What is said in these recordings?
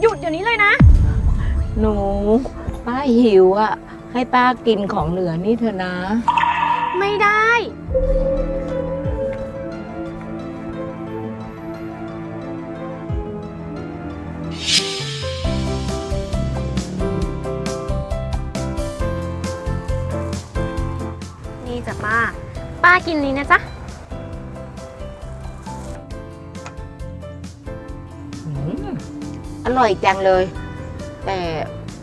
หยุดเดี๋ยวนี้เลยนะ หนู ป้าหิวอะ ให้ป้ากินของเหลือนี่เถอะนะ ไม่ได้ นี่จ้ะป้า ป้ากินนี้นะจ๊ะ ร่อยจังเลย แต่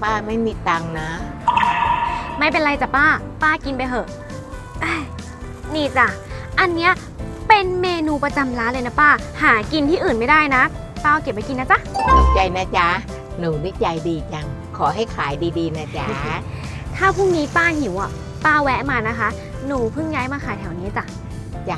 ป้าไม่มีตังค์นะ ไม่เป็นไรจ้ะป้า ป้ากินไปเถอะเอ้ยนี่จ้ะ อันเนี้ยเป็นเมนูประจำร้านเลยนะป้า หากินที่อื่นไม่ได้นะ ป้าเอาเก็บไปกินนะจ๊ะ ขอบใจนะจ๊ะ หนูนี่ใจดีจัง ขอให้ขายดีๆนะจ๊ะ ถ้าพรุ่งนี้ป้าหิวอะ ป้าแวะมานะคะ หนูเพิ่งย้ายมาขายแถวนี้จ้ะ จ้ะ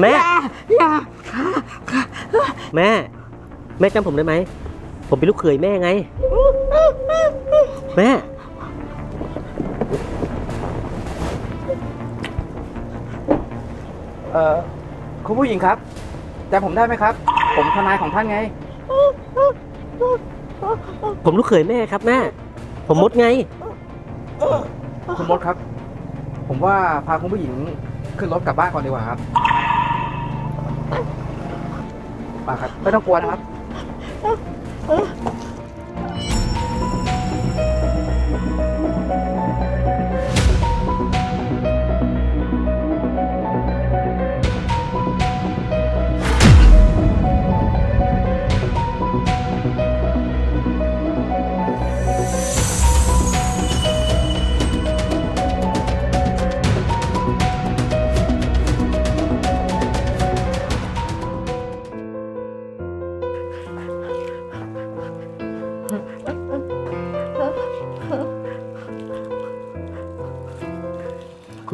แม่อย่าอย่าแม่ แม่จำผมได้ไหม ผมเป็นลูกเขยแม่ไง แม่ เอ่อคุณผู้หญิงครับจำผมได้ไหมครับ ผมทนายของท่านไง ผมลูกเขยแม่ครับแม่ ผมมดไง คุณมดครับ ผมว่าพาคุณผู้หญิงขึ้นรถกลับบ้านก่อนดีกว่าครับ มาครับไม่ต้องกลัวนะครับ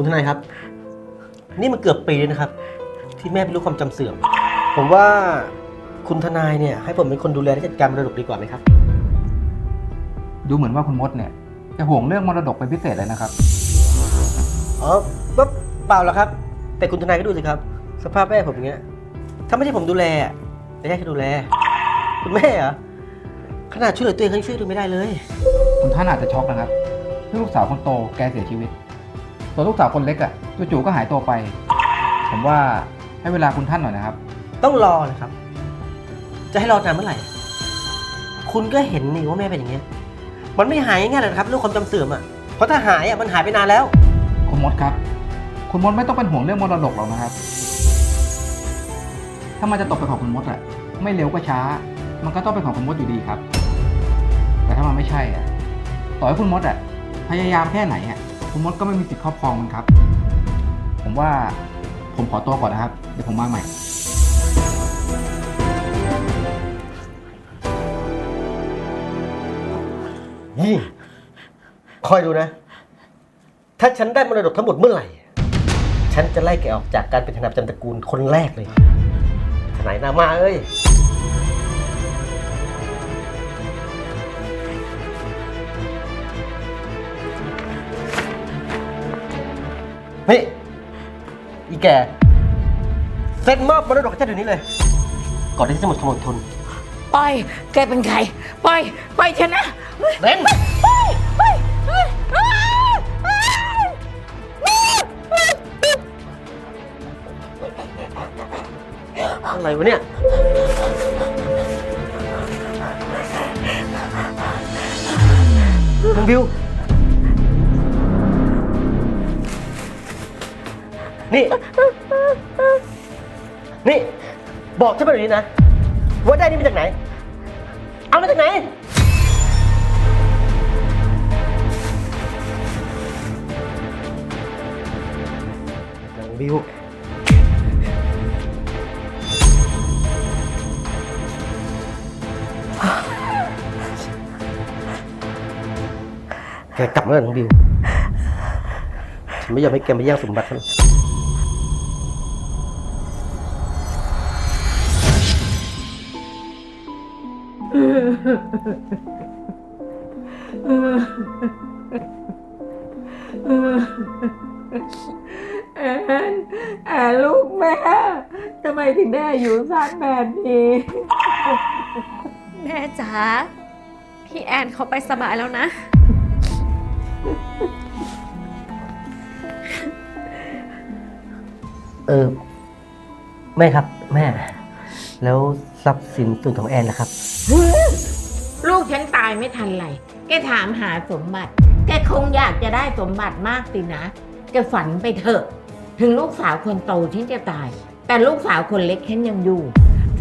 คุณทนายครับ นี่มันเกือบปีแล้วนะครับ ที่แม่เป็นลูกความจำเสื่อม ผมว่าคุณทนายเนี่ย ให้ผมเป็นคนดูแลและจัดการมรดกดีกว่าไหมครับ ดูเหมือนว่าคุณมดเนี่ยจะห่วงเรื่องมรดกเป็นพิเศษเลยนะครับ อ๋อก็เปล่าหรอกครับ แต่คุณทนายก็ดูสิครับ สภาพแม่ผมอย่างเงี้ย ถ้าไม่ใช่ผมดูแลอะจะให้ใครดูแล คุณแม่เหรอขนาดช่วยเหลือตัวเองเขายังช่วยตัวไม่ได้เลย คุณท่านอาจจะช็อกนะครับที่ลูกสาวคนโตแกเสียชีวิต ส่วนลูกสาวคนเล็กอะจู่ๆก็หายตัวไป ผมว่าให้เวลาคุณท่านหน่อยนะครับ ต้องรอนะครับ จะให้รอนานเมื่อไหร่ คุณก็เห็นนี่ว่าแม่เป็นอย่างเงี้ย มันไม่หายง่ายๆเลยนะครับเรื่องความจำเสื่อมอะ เพราะถ้าหายอะมันหายไปนานแล้ว คุณมดครับ คุณมดไม่ต้องเป็นห่วงเรื่องมรดกหรอกนะครับ ถ้ามันจะตกเป็นของคุณมดอะไม่เร็วก็ช้า มันก็ต้องเป็นของคุณมดอยู่ดีครับ แต่ถ้ามันไม่ใช่อะต่อให้คุณมดอะพยายามแค่ไหนอะ คุณมดก็ไม่มีสิทธิ์ครอบครองมันครับ ผมว่าผมขอตัวก่อนนะครับ เดี๋ยวผมมาใหม่นี่คอยดูนะ ถ้าฉันได้มรดกทั้งหมดเมื่อไหร่ ฉันจะไล่แกออกจากการเป็นทนายประจำตระกูลคนแรกเลย ทนายนามาเอ้ย แก เซ็นมอบมรดกให้ฉันเดี๋ยวนี้เลย ก่อนที่จะหมดกำลังทนปล่อยแกเป็นใครปล่อยปล่อยฉันนะเล่นอะไรวะเนี่ย น้องบิว นี่ นี่ บอกฉันมาแบบนี้นะ ว่าได้นี่มาจากไหน เอามาจากไหน นางบิว แกกลับมาแล้วนางบิว ฉันไม่ยอมให้แกมาแย่งสมบัติฉัน ถึงได้อยู่สั้นแบบนี้ แม่จ๋าพี่แอนเขาไปสบายแล้วนะ เออ แม่ครับ แม่ แล้วทรัพย์สินส่วนของแอนนะครับ ลูกฉันตายไม่ทันไรแกถามหาสมบัติ แกคงอยากจะได้สมบัติมากสินะ แกฝันไปเถอะ ถึงลูกสาวคนโตฉันจะตาย แต่ลูกสาวคนเล็กฉันยังอยู่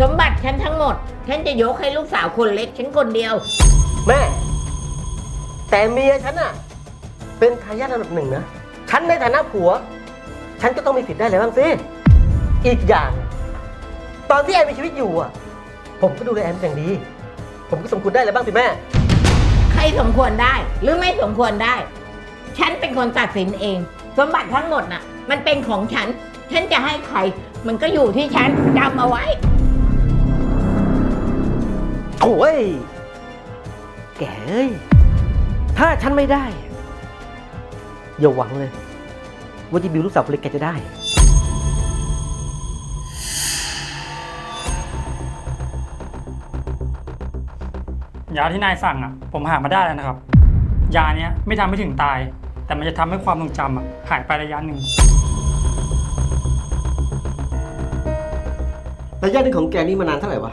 สมบัติฉันทั้งหมด ฉันจะยกให้ลูกสาวคนเล็กฉันคนเดียว แม่ แต่เมียฉันอะเป็นทายาทอันดับหนึ่งนะฉันในฐานะผัว ฉันก็ต้องมีสิทธิ์ได้เลยบ้างสิอีกอย่าง ตอนที่แอนมีชีวิตอยู่อะผมก็ดูแลแอนเป็นอย่างดี ผมก็สมควรได้เลยบ้างสิแม่ ใครสมควรได้หรือไม่สมควรได้ ฉันเป็นคนตัดสินเอง สมบัติทั้งหมดน่ะ มันเป็นของฉัน ฉันจะให้ใคร มันก็อยู่ที่ฉันจำเอาไว้ โอ้ย แกเอ้ย ถ้าฉันไม่ได้ อย่าหวังเลย ว่าจะบิวลูกสาวคนเล็กแกจะได้ ยาที่นายสั่งอะ ผมหามาได้แล้วนะครับ ยาเนี้ยไม่ทำให้ถึงตาย แต่มันจะทำให้ความทรงจำอะหายไประยะหนึ่ง ระยะหนึ่งของแกนี่มานานเท่าไหร่วะ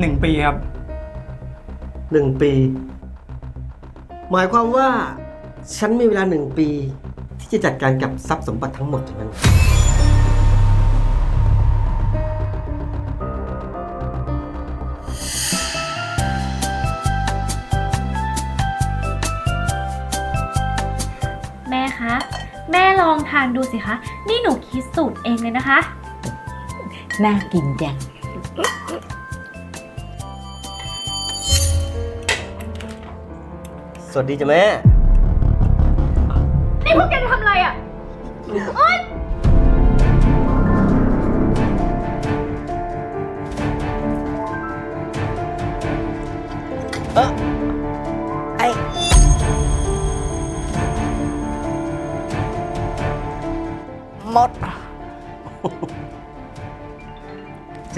หนึ่งปีครับ หนึ่งปี หมายความว่า ฉันมีเวลาหนึ่งปี ที่จะจัดการกับทรัพย์สมบัติทั้งหมดของมันแม่คะ แม่ลองทานดูสิคะ นี่หนูคิดสูตรเองเลยนะคะ น่ากินจัง สวัสดีจ้ะแม่ นี่พวกแกจะทำอะไรอะเอ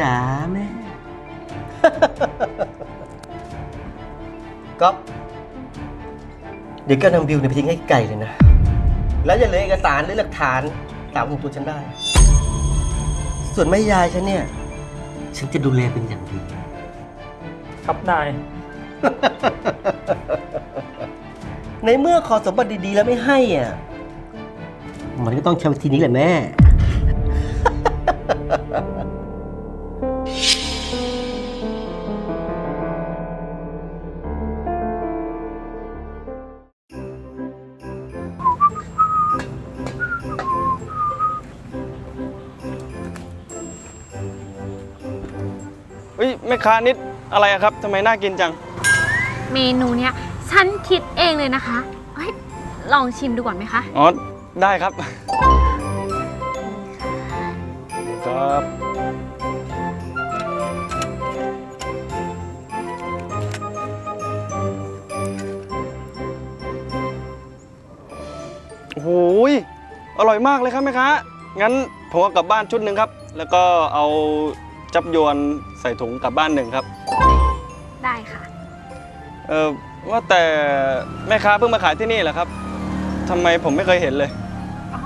จ๋าแม่ ก๊อฟเดี๋ยวก็นำบิวเนี่ยไปทิ้งให้ไก่เลยนะ แล้วอย่าเหลือเอกสารหรือหลักฐานตามของตัวฉันได้ ส่วนแม่ยายฉันเนี่ย ฉันจะดูแลเป็นอย่างดี ครับนาย ในเมื่อขอสมบัติดีๆแล้วไม่ให้อะ มันก็ต้องใช้วิธีนี้แหละแม่ ม่ค้านิดอะไรอะครับทำไมน่ากินจัง เมนูเนี้ยฉันคิดเองเลยนะคะเฮ้ยลองชิมดูก่อนไหมคะ อ๋อ ได้ครับ ครับ โอ้โหยอร่อยมากเลยครับแม่ค้า งั้นผมเอากลับบ้านชุดหนึ่งครับ แล้วก็เอา จับยวนใส่ถุงกลับบ้านหนึ่งครับ ได้ค่ะ เออว่าแต่แม่ค้าเพิ่งมาขายที่นี่เหรอครับทำไมผมไม่เคยเห็นเลย อ๋อ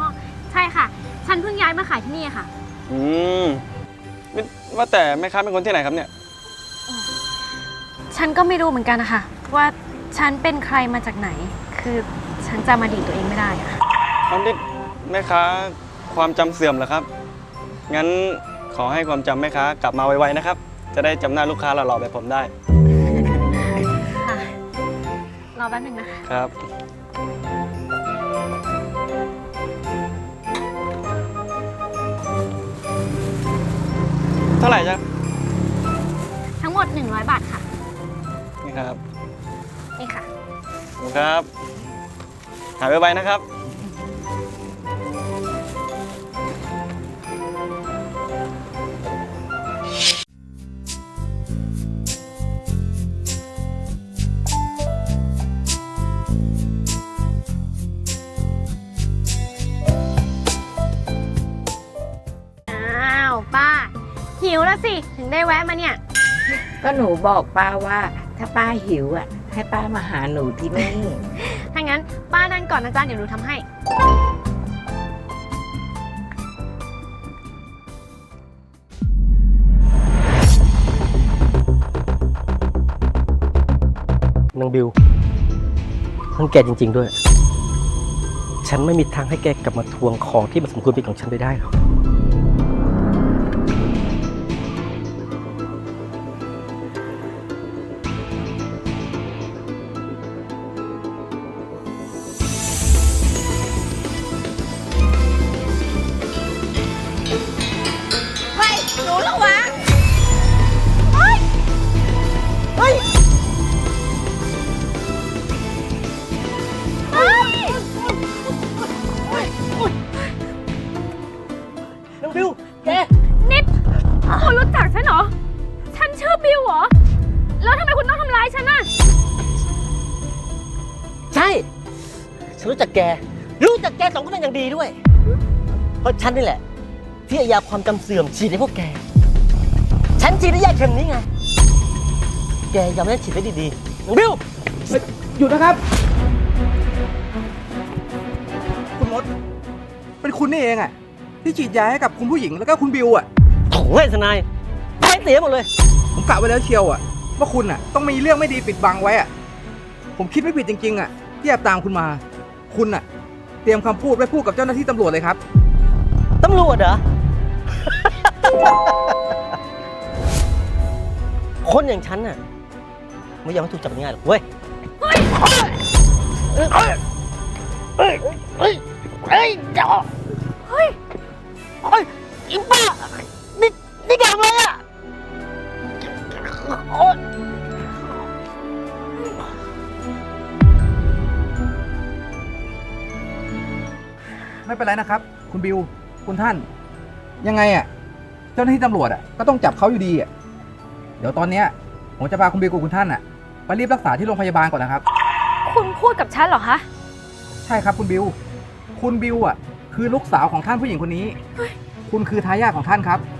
ใช่ค่ะ ฉันเพิ่งย้ายมาขายที่นี่ค่ะ อืมไม่ว่าแต่แม่ค้าเป็นคนที่ไหนครับเนี่ย ฉันก็ไม่รู้เหมือนกันนะคะว่าฉันเป็นใครมาจากไหน คือฉันจำอดีตตัวเองไม่ได้อะเอานี่แม่ค้าความจำเสื่อมเหรอครับ งั้นข อให้ความจำแม่ค้ากลับมาไวๆนะครับ จะได้จำหน้าลูกค้าหล่อๆแบบผมได้ค่ะรอแป๊บหนึงนะคะ ครับ เท่าไหร่จ๊ะทั้งหมด 100 บาทค่ะ นี่ครับนี่ค่ะ ขอบคุณครับ หายไปๆนะครับ ล้วสิ ถึงได้แวะมาเนี่ย ก็หนูบอกป้าว่า ถ้าป้าหิวอะ ให้ป้ามาหาหนูที่นี่ ถ้างั้นป้านั่งก่อนนะจ๊ะเดี๋ยวหนูทำให้ นางบิวทั้งแกจริง ๆ ด้วย ฉันไม่มีทางให้แกกลับมาทวงของที่มันสมควรเป็นของฉันไปได้หรอก ฉันนี่แหละ ที่เอายาความจำเสื่อมฉีดให้พวกแก ฉันฉีดได้ยาเข็มนี้ไง แกยังไม่ได้ฉีดได้ดีๆนางบิว หยุดนะครับ คุณมด เป็นคุณนี่เองอะที่ฉีดยาให้กับคุณผู้หญิงแล้วก็คุณบิวอะโถ่ไอ้ทนายแพ้เสียหมดเลย ผมกะไว้แล้วเชียวอะว่าคุณอะต้องมีเรื่องไม่ดีปิดบังไว้อะผมคิดไม่ผิดจริงๆอะที่แอบตามคุณมา คุณอะเตรียมคำพูดไว้พูดกับเจ้าหน้าที่ตำรวจเลยครับ ตำรวจเหรอ คนอย่างฉันน่ะ ไม่ยอมให้ถูกจับง่ายหรอกเว้ยเฮ้ยเฮ้ยเฮ้ย เฮ้ย เฮ้ย เฮ้ยเดี๋ยวเฮ้ยเฮ้ยอีบ้านี่นี่ทำอะไรอะโอ๊ยไม่เป็นไรนะครับ คุณบิว คุณท่าน ยังไงอะเจ้าหน้าที่ตำรวจอะก็ต้องจับเขาอยู่ดีอะเดี๋ยวตอนเนี้ยผมจะพาคุณบิวกับคุณท่านอะไปรีบรักษาที่โรงพยาบาลก่อนนะครับ คุณพูดกับฉันเหรอคะ ใช่ครับคุณบิว คุณบิวอะ คือลูกสาวของท่านผู้หญิงคนนี้ คุณคือทายาทของท่านครับบิ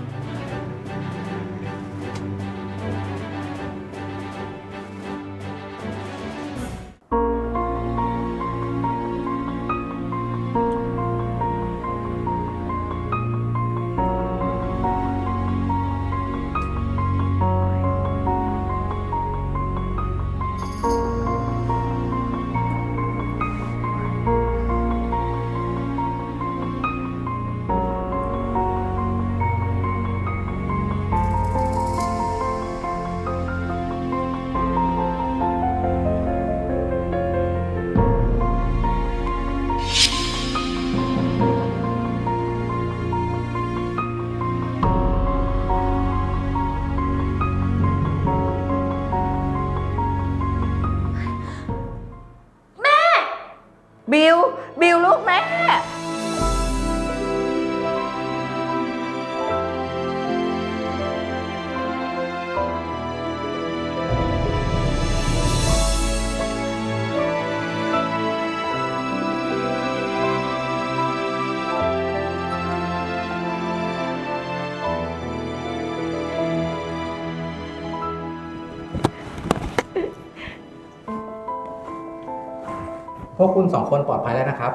วกคุณสองคนปลอดภัยแล้วนะครับ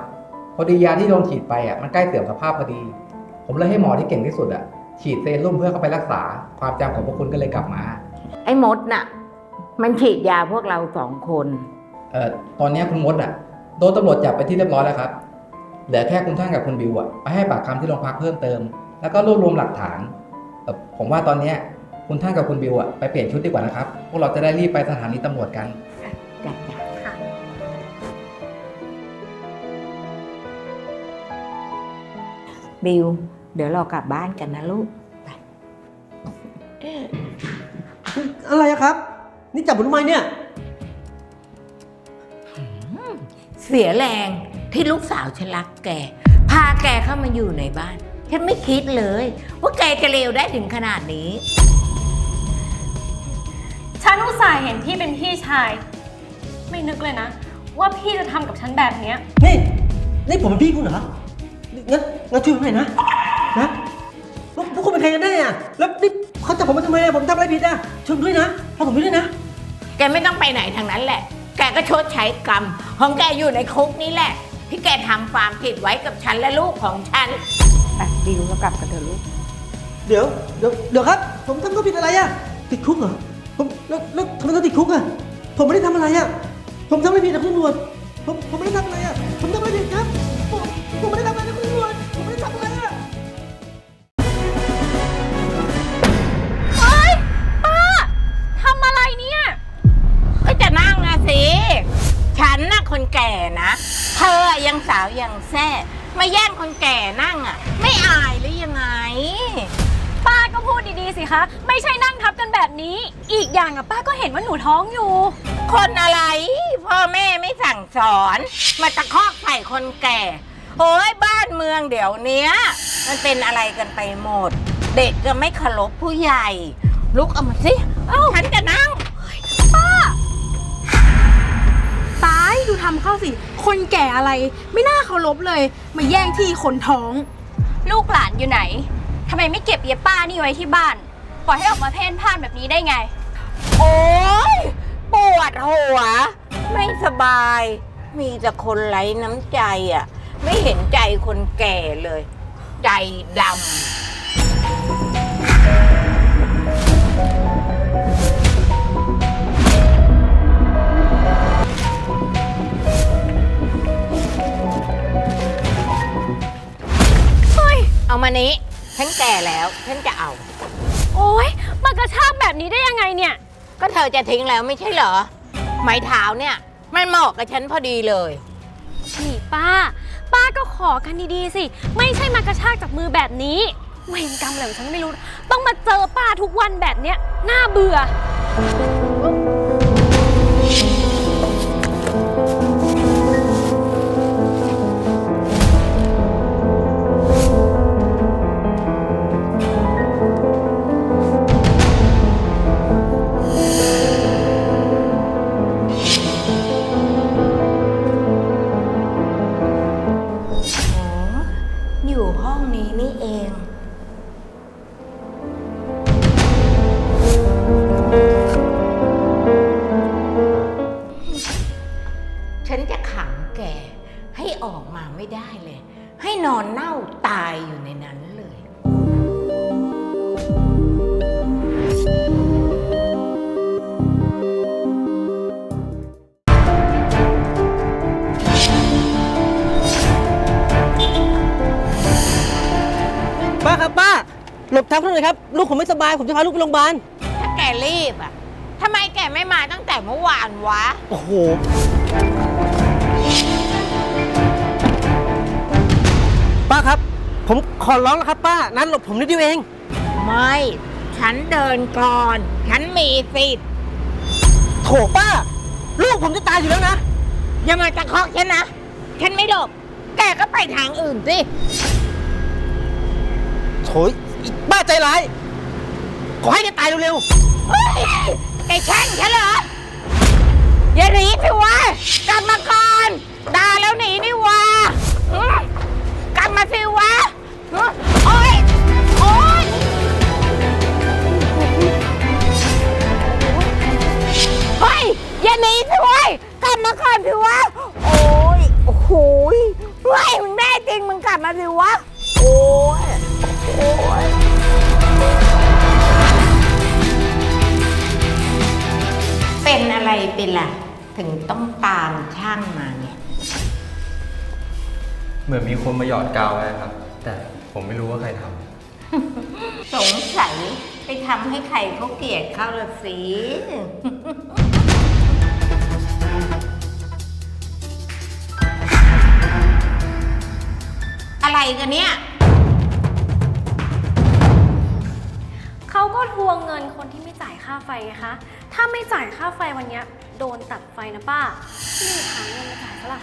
พอดียาที่โดนฉีดไปอะมันใกล้เสื่อมสภาพพอดี ผมเลยให้หมอที่เก่งที่สุดอะฉีดเซรุ่มเพื่อเข้าไปรักษา ความจำของพวกคุณก็เลยกลับมา ไอ้มดน่ะ มันฉีดยาพวกเราสองคน เอ่อตอนเนี้ยคุณมดอะโดนตำรวจจับไปที่เรียบร้อยแล้วครับเหลือแค่คุณท่านกับคุณบิวอะไปให้ปากคำที่โรงพักเพิ่มเติม แล้วก็รวบรวมหลักฐานเอ่อผมว่าตอนเนี้ยคุณท่านกับคุณบิวอะไปเปลี่ยนชุดดีกว่านะครับพวกเราจะได้รีบไปสถานีตำรวจกัน จ้ะจ้ะ บิว เดี๋ยวเรากลับบ้านกันนะลูกอะไรอะครับ นี่จับผมทำไมเนี่ย เสียแรงที่ลูกสาวฉันรักแก พาแกเข้ามาอยู่ในบ้าน ฉันไม่คิดเลย ว่าแกจะเลวได้ถึงขนาดนี้ ฉันอุตส่าห์เห็นพี่เป็นพี่ชาย ไม่นึกเลยนะ ว่าพี่จะทำกับฉันแบบเนี้ย นี่ นี่ผมเป็นพี่คุณเหรอ งั้นงั้นช่วยผมหน่อยนะนะพวกพวกคุณเป็นใครกันแน่อะแล้วนี่เขาจับผมมาทำไมอะผมทำอะไรผิดอะช่วยผมด้วยนะพาผมด้วยนะ แกไม่ต้องไปไหนทางนั้นแหละ แกก็ชดใช้กรรม ของแกอยู่ในคุกนี้แหละ ที่แกทำความผิดไว้กับฉันและลูกของฉันไปบิวเรากลับกันเถอะลูก เดี๋ยวเดี๋ยวเดี๋ยวครับ ผมทำตัวผิดอะไรอะติดคุกเหรอผมแล้วแล้วทำไมต้องติดคุกอะผมไม่ได้ทำอะไรอะผมทำอะไรผิดนะคุณตำรวจผมผมไม่ได้ทำอะไรอะผมทำอะไรผิดครับผมผมไม่ได้ทำ ไม่ใช่นั่งทับกันแบบนี้ อีกอย่างอะป้าก็เห็นว่าหนูท้องอยู่ คนอะไร พ่อแม่ไม่สั่งสอน มาตะคอกใส่คนแก่ โอ้ยบ้านเมืองเดี๋ยวเนี้ย มันเป็นอะไรกันไปหมด เด็กก็ไม่เคารพผู้ใหญ่ ลุกเอามาสิเอ้าฉันจะนั่งตายดูทำเข้าสิ คนแก่อะไร ไม่น่าเคารพเลย มาแย่งที่คนท้อง ลูกหลานอยู่ไหนทำไมไม่เก็บเยป้านี่ไว้ที่บ้าน ปล่อยให้ออกมาเพ่นพ่านแบบนี้ได้ไง โอ้ยปวดหัว ไม่สบาย มีแต่คนไร้น้ำใจอะ ไม่เห็นใจคนแก่เลย ใจดำเฮ้ย เอามานี้ ฉันแก่แล้ว ฉันจะเอา โอ๊ยมากระชากแบบนี้ได้ยังไงเนี่ย ก็เธอจะทิ้งแล้วไม่ใช่เหรอ ไม้เท้าเนี่ย มันเหมาะกับฉันพอดีเลย นี่ป้า ป้าก็ขอกันดีๆสิ ไม่ใช่มากระชากจากมือแบบนี้เวรกรรมอะไรของฉันไม่รู้ ต้องมาเจอป้าทุกวันแบบเนี้ยน่าเบื่ออ๋ หลบทางเขาหน่อยครับลูกผมไม่สบายผมจะพาลูกไปโรงพยาบาลถ้าแกรีบอะทำไมแกไม่มาตั้งแต่เมื่อวานวะ โอ้โหป้าครับ ผมขอร้องแล้วครับ ป้านั้นหลบผมนิดเดียวเอง ไม่ ฉันเดินก่อน ฉันมีสิทธิ์โถป้า ลูกผมจะตายอยู่แล้วนะ อย่ามาตะคอกฉันนะ ฉันไม่หลบ แกก็ไปทางอื่นสิโถย อีป้าใจร้าย ขอให้แกตายเร็วเฮ้ยแกแช่งฉันเหรออย่าหนีสิวะกลับมาก่อนด่าแล้วหนีนี่วะอืมกลับมาสิวะอืมโอ๊ยโอ๊ยเฮ้ยอย่าหนีสิเว้ยกลับมาก่อนสิวะโอ๊ยโอ้โหยเฮ้ยมึงแน่จริงมึงกลับมาสิวะโอ๊ยโอ๊ย เป็นอะไรเป็นล่ะ ถึงต้องตามช่างมาเนี่ย เหมือนมีคนมาหยอดกาวไว้ครับ แต่ผมไม่รู้ว่าใครทำสงสัยไปทำให้ใครเขาเกลียดเขาละสิ อะไรกันเนี่ย เขาก็ทวงเงินคนที่ไม่จ่ายค่าไฟไงคะ ถ้าไม่จ่ายค่าไฟวันเนี้ยโดนตัดไฟนะป้ารีบหาเงินมาจ่ายซะล่ะ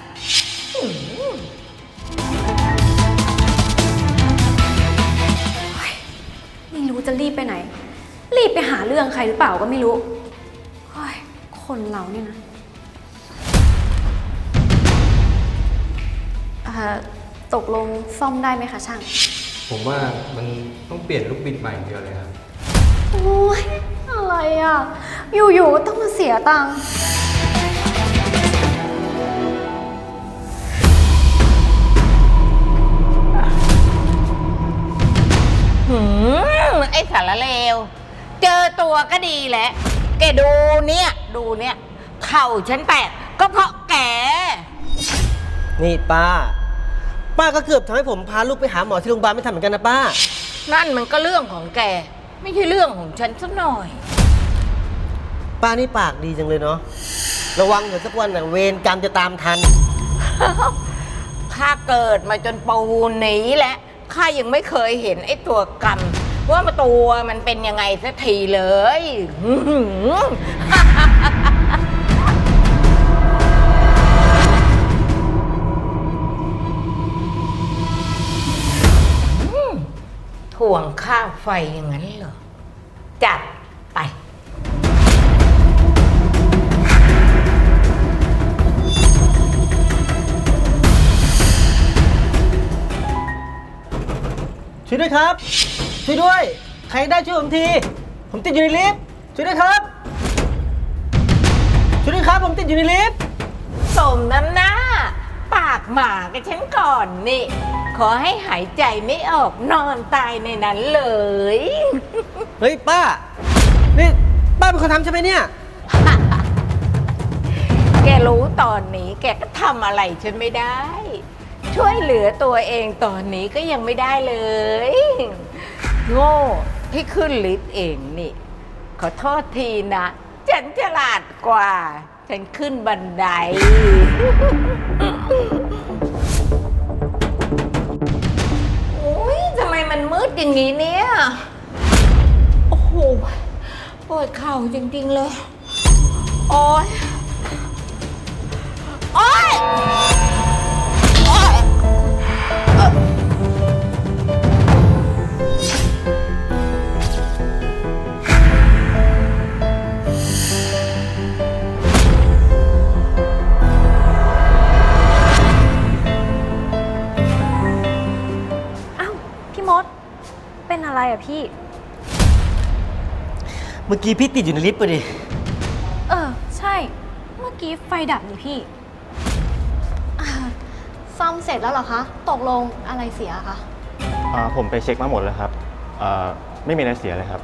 ไม่รู้จะรีบไปไหน รีบไปหาเรื่องใครหรือเปล่าก็ไม่รู้เฮ้ยคนเราเนี่ยนะเอ่อตกลงซ่อมได้ไหมคะช่าง ผมว่ามันต้องเปลี่ยนลูกบิดใหม่อย่างเดียวเลยครับ โอ้ย อะไรอะ อยู่ๆก็ต้องมาเสียตังค์หืมไอ้สารเลว เจอตัวก็ดีแหละแกดูเนี่ย ดูเนี่ยเข่าฉันแตกก็เพราะแก นี่ป้า ป้าก็เกือบทำให้ผมพาลูกไปหาหมอที่โรงพยาบาลไม่ทันเหมือนกันนะป้า นั่นมันก็เรื่องของแก ไม่ใช่เรื่องของฉันสักหน่อย ป้านี่ปากดีจังเลยเนาะ ระวังเดี๋ยวสักวันน่ะเวรกรรมจะตามทัน ข้าเกิดมาจนปูนนี้แหละข้ายังไม่เคยเห็นไอ้ตัวกรรมว่ามันตัวมันเป็นยังไงสักทีเลยหือถ่วงค่าไฟอย่างนั้นเหรอจัด ช่วยด้วยครับ ช่วยด้วย ใครได้ช่วยผมที ผมติดอยู่ในลิฟต์ ช่วยด้วยครับ ช่วยด้วยครับ ผมติดอยู่ในลิฟต์ สมน้ำหน้า ปากหมากับฉันก่อนนี่ ขอให้หายใจไม่ออกนอนตายในนั้นเลย เฮ้ยป้า นี่ป้าเป็นคนทำใช่ไหมเนี่ย แกรู้ตอนนี้แกก็ทำอะไรฉันไม่ได้ ช่วยเหลือตัวเองตอนนี้ก็ยังไม่ได้เลย โง่ที่ขึ้นลิฟต์เองนี่ ขอโทษทีนะ ฉันฉลาดกว่า ฉันขึ้นบันได โอ้ยทำไมมันมืดอย่างนี้เนี่ย โอ้โห ปวดเข่าจริง ๆ เลย โอ้ย โอ๊ย เป็นอะไรอะพี่ เมื่อกี้พี่ติดอยู่ในลิฟต์ไปดิ เออ ใช่ เมื่อกี้ไฟดับนี่พี่อ่าซ่อมเสร็จแล้วเหรอคะ ตกลงอะไรเสียคะ อ่าผมไปเช็คมาหมดแล้วครับอ่าไม่มีอะไรเสียเลยครับ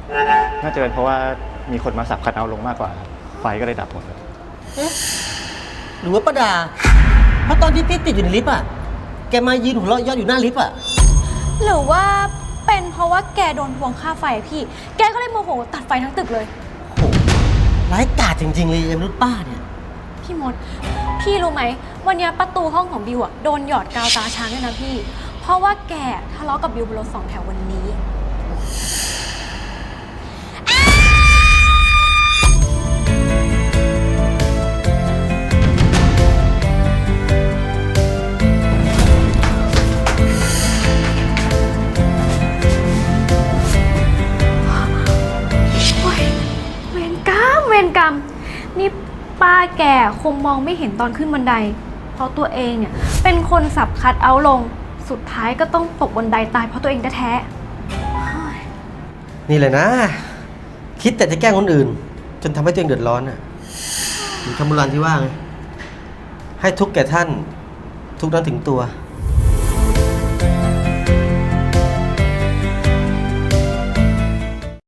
น่าจะเป็นเพราะว่ามีคนมาสับคัดเอาท์ลงมากกว่าครับไฟก็เลยดับหมดเลยหรือว่าป้าดา เพราะตอนที่พี่ติดอยู่ในลิฟต์อะ แกมายืนหัวเราะเยอดอยู่หน้าลิฟต์อะ หรือว่า เป็นเพราะว่าแกโดนทวงค่าไฟอะพี่ แกก็เลยโมโหตัดไฟทั้งตึกเลยโหร้ายกาจจริง ๆ เลยยายมนุษย์ป้าเนี่ย พี่มด พี่รู้ไหม วันเนี้ยประตูห้องของบิวอะโดนหยอดกาวตาช้างด้วยนะพี่ เพราะว่าแกทะเลาะกับบิวบนรถสองแถววันนี้ งมองไม่เห็นตอนขึ้นบันได เพราะตัวเองเนี่ยเป็นคนสับคัดเอาท์ลง สุดท้ายก็ต้องตกบันไดตายเพราะตัวเองแท้ๆนี่เลยนะ คิดแต่จะแกล้งคนอื่น จนทำให้ตัวเองเดือดร้อนอะมีคำโบราณที่ว่าไงให้ทุกข์แก่ท่าน ทุกข์นั้นถึงตัว